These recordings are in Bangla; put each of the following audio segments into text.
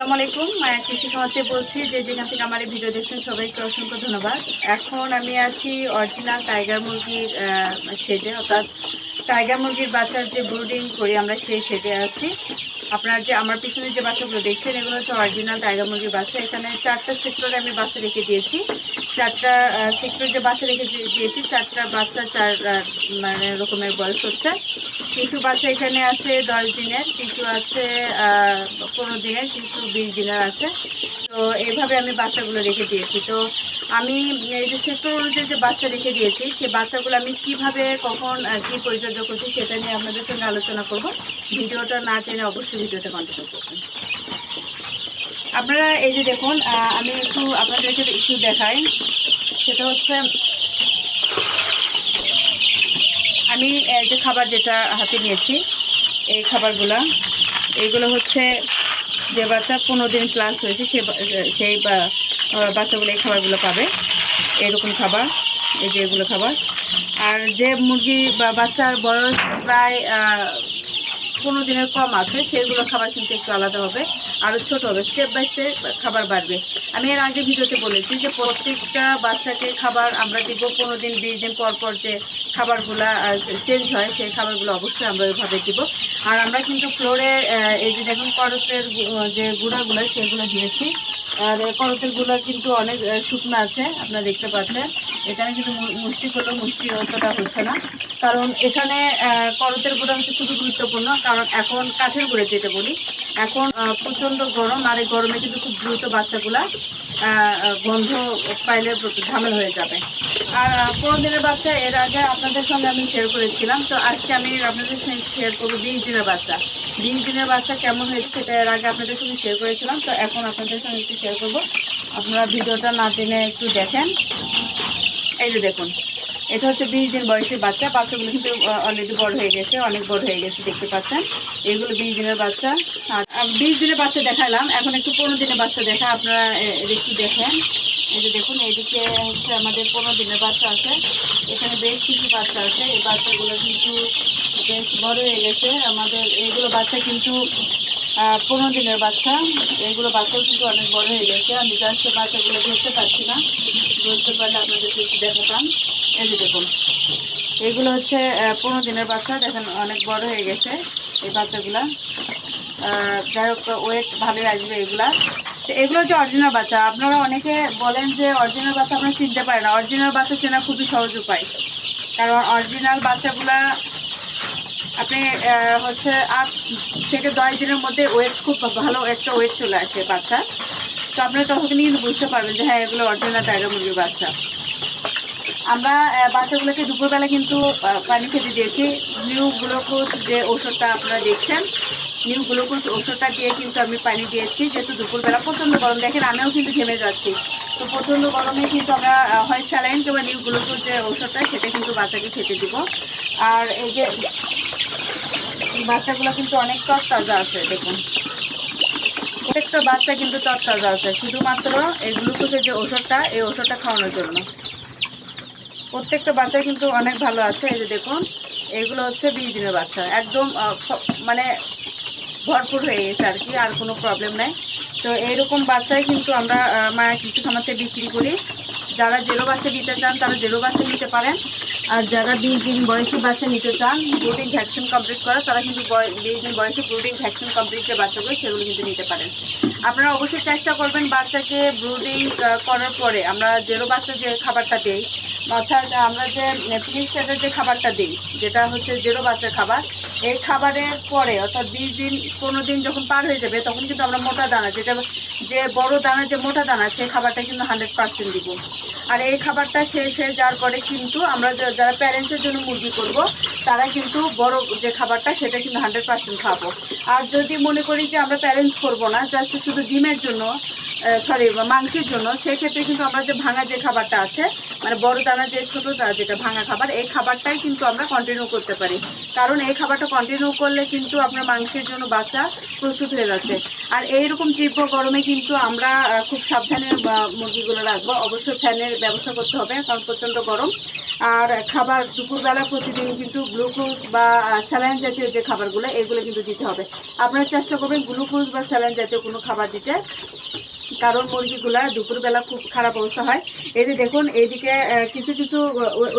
আসসালামু আলাইকুম। মায়া কৃষি সমাজে বলছি যে যেখান থেকে আমার এই ভিডিও দেখছেন, সবাইকে অসংখ্য ধন্যবাদ। এখন আমি আছি অরিজিনাল টাইগার মুরগির শেডে অর্থাৎ টাইগার মুরগির বাচ্চার যে ব্রুডিং করি আমরা সেই শেডে আছি। আপনার যে, আমার পিছনে যে বাচ্চাগুলো দেখছেন, এগুলো হচ্ছে অরিজিনাল টাইগার মুরগির বাচ্চা। এখানে চারটা সেক্টরে আমি বাচ্চা রেখে দিয়েছি। চারটা সেক্টর যে বাচ্চা রেখে দিয়ে- দিয়েছি, চারটা বাচ্চা চার মানে রকমের বয়স হচ্ছে। কিছু বাচ্চা এখানে আছে দশ দিনের কিছু আছে পনেরো দিনের কিছু বিশ দিনের আছে। তো এইভাবে আমি বাচ্চাগুলো রেখে দিয়েছি। তো আমি এই যে সেক্টর অনুযায়ী যে বাচ্চা রেখে দিয়েছি, সে বাচ্চাগুলো আমি কীভাবে, কখন কি পরিচর্যা করছি সেটা নিয়ে আপনাদের সঙ্গে আলোচনা করব। ভিডিওটা না টেনে অবশ্যই ভিডিওটা কন্টিনিউ করবেন। আপনারা এই যে দেখুন আমি একটু আপনাদেরকে একটু দেখাই। সেটা হচ্ছে আমি যে খাবার যেটা হাতে নিয়েছি, এই খাবারগুলা, এইগুলো হচ্ছে যে বাচ্চা পনেরো দিন ক্লাস হয়েছে, সে সেই বাচ্চাগুলো এই খাবারগুলো পাবে। এরকম খাবার, এই যে এগুলো খাবার। আর যে মুরগি বা বাচ্চার বয়স প্রায় পনেরো দিনের কম আছে, সেগুলো খাবার কিন্তু একটু আলাদা হবে। আরও ছোট হবে স্টেপ বাই স্টেপ খাবার বাড়বে। আমি এর আগে ভিডিওতে বলেছি যে প্রত্যেকটা বাচ্চাকে খাবার আমরা দিব কোনো দিন, বিশ দিন পর পর যে খাবারগুলা চেঞ্জ হয়, সেই খাবারগুলো অবশ্যই আমরা ওইভাবে দিব। আর আমরা কিন্তু ফ্লোরে এই যে দেখুন করতের যে গুঁড়াগুলো, সেগুলো দিয়েছি। আর গুঁড়া কিন্তু অনেক শুকনো আছে, আপনারা দেখতে পাচ্ছেন। এখানে কিন্তু মুষ্টি করলেও মুষ্টি অতটা হচ্ছে না। কারণ এখানে করতের গুঁড়া হচ্ছে খুবই গুরুত্বপূর্ণ, কারণ এখন কাঠের গুঁড়ে যেটা বলি, এখন প্রচণ্ড গরম, আর এই গরমে কিন্তু খুব দ্রুত বাচ্চাগুলা গন্ধ পাইলে ঝামেলা হয়ে যাবে। আর পনেরো দিনের বাচ্চা? এর আগে আপনাদের সঙ্গে আমি শেয়ার করেছিলাম। তো আজকে আমি আপনাদের সঙ্গে শেয়ার করব বিশ দিনের বাচ্চা। বিশ দিনের বাচ্চা কেমন হয়েছে সেটা এর আগে আপনাদের সঙ্গে শেয়ার করেছিলাম। তো এখন আপনাদের সঙ্গে একটু শেয়ার করব। আপনারা ভিডিওটা না টেনে একটু দেখেন। এই যে দেখুন। এটা হচ্ছে বিশ দিন বয়সের বাচ্চা, বাচ্চাগুলো কিন্তু অলরেডি বড় হয়ে গেছে, অনেক বড় হয়ে গেছে, দেখতে পাচ্ছেন। এগুলো বিশ দিনের বাচ্চা। আর বিশ দিনের বাচ্চা দেখালাম, এখন একটু পনেরো দিনের বাচ্চা দেখা, আপনারা একটু দেখেন। এই যে দেখুন, এইদিকে হচ্ছে আমাদের পনেরো দিনের বাচ্চা আছে। এখানে বেশ কিছু বাচ্চা আছে, এই বাচ্চাগুলো কিন্তু বেশ বড় হয়ে গেছে। আমাদের এইগুলো বাচ্চা কিন্তু পনেরো দিনের বাচ্চা। এগুলো বাচ্চাও কিন্তু অনেক বড় হয়ে গেছে। আমি জাস্ট বাচ্চাগুলো ধরতে পারছি না। ধরতে পারলে আপনাদেরকে একটু দেখাতাম। এই যে দেখুন। এগুলো হচ্ছে পনেরো দিনের বাচ্চা। দেখেন, অনেক বড় হয়ে গেছে এই বাচ্চাগুলা। যাই হোক ওয়েট ভালোই আসবে এগুলা। তো এগুলো হচ্ছে অরিজিনাল বাচ্চা। আপনারা অনেকে বলেন যে অরিজিনাল বাচ্চা আপনারা চিনতে পারেন না। অরিজিনাল বাচ্চা চেনা খুবই সহজ উপায়। কারণ অরিজিনাল বাচ্চাগুলা আপনি হচ্ছে আট থেকে দশ দিনের মধ্যে ওয়েট খুব ভালো একটা ওয়েট চলে আসে বাচ্চা। তো আপনারা তখনই কিন্তু বুঝতে পারবেন যে হ্যাঁ এগুলো অরিজিনাল টাইগার মুরগির বাচ্চা। আমরা বাচ্চাগুলোকে দুপুরবেলা কিন্তু পানি খেতে দিয়েছি। নিউ গ্লুকোজ যে ওষুধটা আপনারা দেখছেন নিউ গ্লুকোজ ওষুধটা দিয়ে কিন্তু আমি পানি দিয়েছি। যেহেতু দুপুরবেলা প্রচণ্ড গরম, দেখেন আমিও কিন্তু ঘেমে যাচ্ছি। তো প্রচণ্ড গরমে কিন্তু আমরা হয় স্যালাইন কিংবা নিউ গ্লুকোজ যে ওষুধটা সেটা কিন্তু বাচ্চাকে খেতে দিব। আর এই যে বাচ্চাগুলো কিন্তু অনেক তরতাজা আছে, দেখুন। প্রত্যেকটা বাচ্চা কিন্তু তরতাজা আছে, শুধুমাত্র এই গ্লুকোজের যে ওষুধটা এই ওষুধটা খাওয়ানোর জন্য। প্রত্যেকটা বাচ্চা কিন্তু অনেক ভালো আছে, এই যে দেখুন, এগুলো হচ্ছে বিশ দিনের বাচ্চা, একদম মানে ভরপুর হয়ে গেছে আর কি, আর কোনো প্রবলেম নাই। তো এইরকম বাচ্চাই কিন্তু আমরা মায়া কৃষি খামাতে বিক্রি করি। যারা জেরো বাচ্চা নিতে চান, তারা জেরো বাচ্চা নিতে পারেন। আর যারা বিশ দিন বয়সী বাচ্চা নিতে চান ব্রুডিং ভ্যাকসিন কমপ্লিট করা, তারা কিন্তু বিশ দিন বয়সে ব্রুডিং ভ্যাকসিন কমপ্লিট যে বাচ্চাগুলো, সেগুলো কিন্তু নিতে পারেন। আপনারা অবশ্যই চেষ্টা করবেন বাচ্চাকে ব্রুডিং করার পরে আমরা জেরো বাচ্চা যে খাবারটা দিই, অর্থাৎ আমরা যে ফিনিস্টারের যে খাবারটা দিই, যেটা হচ্ছে জেরো বাচ্চার খাবার, এই খাবারের পরে, অর্থাৎ বিশ দিন, পনেরো দিন যখন পার হয়ে যাবে, তখন কিন্তু আমরা মোটা দানা, যেটা যে বড় দানা, যে মোটা দানা, সেই খাবারটা কিন্তু হান্ড্রেড পার্সেন্ট দিব। আর এই খাবারটা শেষ হয়ে যাওয়ার পরে কিন্তু আমরা যারা প্যারেন্টসের জন্য মুরগি করব, তারা কিন্তু বড় যে খাবারটা, সেটা কিন্তু হান্ড্রেড পার্সেন্ট খাব। আর যদি মনে করি যে আমরা প্যারেন্টস করব না জাস্ট শুধু ডিমের জন্য সরি মাংসের জন্য, সেক্ষেত্রে কিন্তু আমরা যে ভাঙা যে খাবারটা আছে মানে বড় দানা যে, ছোটো যেটা ভাঙা খাবার, এই খাবারটাই কিন্তু আমরা কন্টিনিউ করতে পারি। কারণ এই খাবারটা কন্টিনিউ করলে কিন্তু আপনার মাংসের জন্য বাচ্চা প্রস্তুত হয়ে যাচ্ছে। আর এইরকম তীব্র গরমে কিন্তু আমরা খুব সাবধানে মুরগিগুলো রাখব। অবশ্যই ফ্যানের ব্যবস্থা করতে হবে, কারণ প্রচণ্ড গরম। আর খাবার দুপুরবেলা প্রতিদিন কিন্তু গ্লুকোজ বা স্যালাইন জাতীয় যে খাবারগুলো, এগুলো কিন্তু দিতে হবে। আপনারা চেষ্টা করবেন গ্লুকোজ বা স্যালাইন জাতীয় কোনো খাবার দিতে। কারণ মুরগিগুলা দুপুরবেলা খুব খারাপ অবস্থা হয়। এই যে দেখুন, এইদিকে কিছু কিছু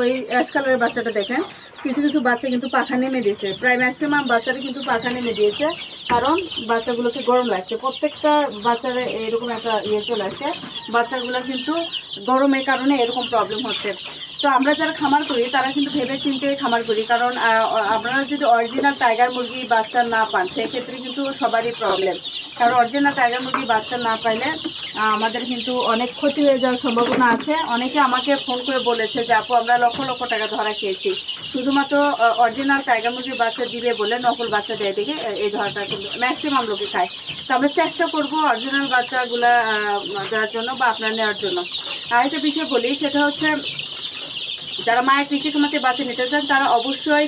ওই অ্যাশ কালারের বাচ্চাটা দেখেন। কিছু কিছু বাচ্চা কিন্তু পাখা নেমে দিয়েছে। প্রায় ম্যাক্সিমাম বাচ্চারা কিন্তু পাখা নেমে দিয়েছে। কারণ বাচ্চাগুলোকে গরম লাগছে। প্রত্যেকটা বাচ্চার এরকম একটা ইয়ে চলে আসছে। বাচ্চাগুলো কিন্তু গরমের কারণে এরকম প্রবলেম হচ্ছে। তো আমরা যারা খামার করি, তারা কিন্তু ভেবে চিন্তে খামার করি। কারণ আপনারা যদি অরিজিনাল টাইগার মুরগি বাচ্চা না পান, সেক্ষেত্রে কিন্তু সবারই প্রবলেম কারণ অরিজিনাল টাইগার মুরগি বাচ্চা না পাইলে আমাদের কিন্তু অনেক ক্ষতি হয়ে যাওয়ার সম্ভাবনা আছে। অনেকে আমাকে ফোন করে বলেছে যে, আপু, আমরা লক্ষ লক্ষ টাকা ধরা খেয়েছি। শুধুমাত্র অরিজিনাল টাইগার মুরগির বাচ্চা দিবে বলে নকল বাচ্চা দেয় দেখে এই ধরাটা কিন্তু ম্যাক্সিমাম লোকে খায়। তো আমরা চেষ্টা করব অরিজিনাল বাচ্চাগুলা দেওয়ার জন্য বা আপনার নেওয়ার জন্য। আর আরেকটা বিষয় বলি, সেটা হচ্ছে যারা মায়ের কৃষি খামাতে বাচ্চা নিতে চান, তারা অবশ্যই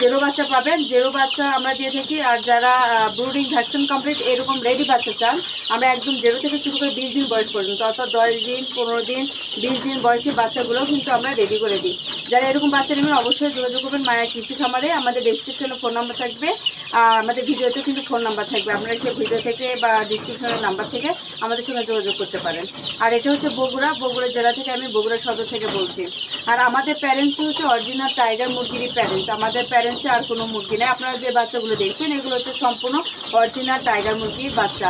জেরো বাচ্চা পাবেন। জেরো বাচ্চা আমরা দিয়ে থাকি, আর যারা ব্রুডিং ভ্যাকসিন কমপ্লিট এরকম রেডি বাচ্চা চান, আমরা একদম জেরো থেকে শুরু করে বিশ দিন বয়স পর্যন্ত, অর্থাৎ দশ দিন, পনেরো দিন, বিশ দিন বয়সী বাচ্চাগুলোও কিন্তু আমরা রেডি করে দিই। যারা এরকম বাচ্চা নেবেন, অবশ্যই যোগাযোগ করবেন মায়ের কৃষি খামারে। আমাদের ডিসক্রিপশনে ফোন নাম্বার থাকবে, আর আমাদের ভিডিওতে কিন্তু ফোন নাম্বার থাকবে। আপনারা সেই ভিডিও থেকে বা ডিসক্রিপশনের নাম্বার থেকে আমাদের সঙ্গে যোগাযোগ করতে পারেন। আর এটা হচ্ছে বগুড়া। বগুড়া জেলা থেকে আমি বগুড়া সদর থেকে বলছি। আর আমাদের প্যারেন্টসটা হচ্ছে অরিজিনাল টাইগার মুরগিরই প্যারেন্টস আমাদের প্যারেন্টসে আর কোনো মুরগি নেই। আপনারা যে বাচ্চাগুলো দেখছেন, এগুলো হচ্ছে সম্পূর্ণ অরিজিনাল টাইগার মুরগির বাচ্চা।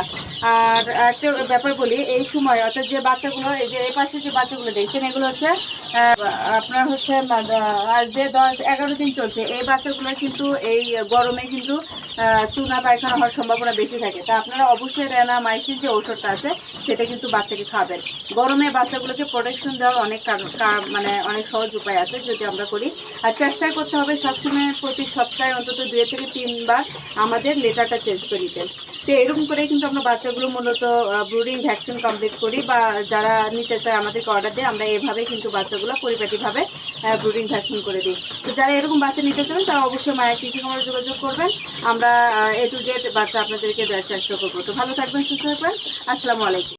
আর একটা ব্যাপার বলি, এই সময় অর্থাৎ যে বাচ্চাগুলো, এই যে এই পাশে যে বাচ্চাগুলো দেখছেন, এগুলো হচ্ছে আপনার হচ্ছে আজ যে দশ, এগারো দিন চলছে। এই বাচ্চাগুলো কিন্তু, এই গরমে কিন্তু চুনা পায়খানা হওয়ার সম্ভাবনা বেশি থাকে। তা আপনারা অবশ্যই রেনা মাইসিন যে ঔষধটা আছে, সেটা কিন্তু বাচ্চাকে খাবেন। গরমে বাচ্চাগুলোকে প্রোটেকশন দেওয়ার অনেক মানে অনেক সহজ উপায় আছে যদি আমরা করি। আর চেষ্টা করতে হবে সবসময় প্রতি সপ্তাহে অন্তত দুই থেকে তিনবার আমাদের লেটারটা চেঞ্জ করে দিতে। তো এরকম করে কিন্তু আমরা বাচ্চাগুলো মূলত ব্রুডিং ভ্যাকসিন কমপ্লিট করি বা যারা নিতে চায় আমাদেরকে অর্ডার দিয়ে আমরা এভাবে কিন্তু বাচ্চাগুলো পরিপাটিভাবে ব্রুডিং ভ্যাকসিন করে দিই। তো যারা এরকম বাচ্চা নিতে চান তারা অবশ্যই মায়ের কৃষি খামারে যোগাযোগ করবেন। আমরা এ টু জেড বাচ্চা আপনাদেরকে দেওয়ার চেষ্টা করব। তো ভালো থাকবেন, সুস্থ থাকবেন। আসসালামু আলাইকুম।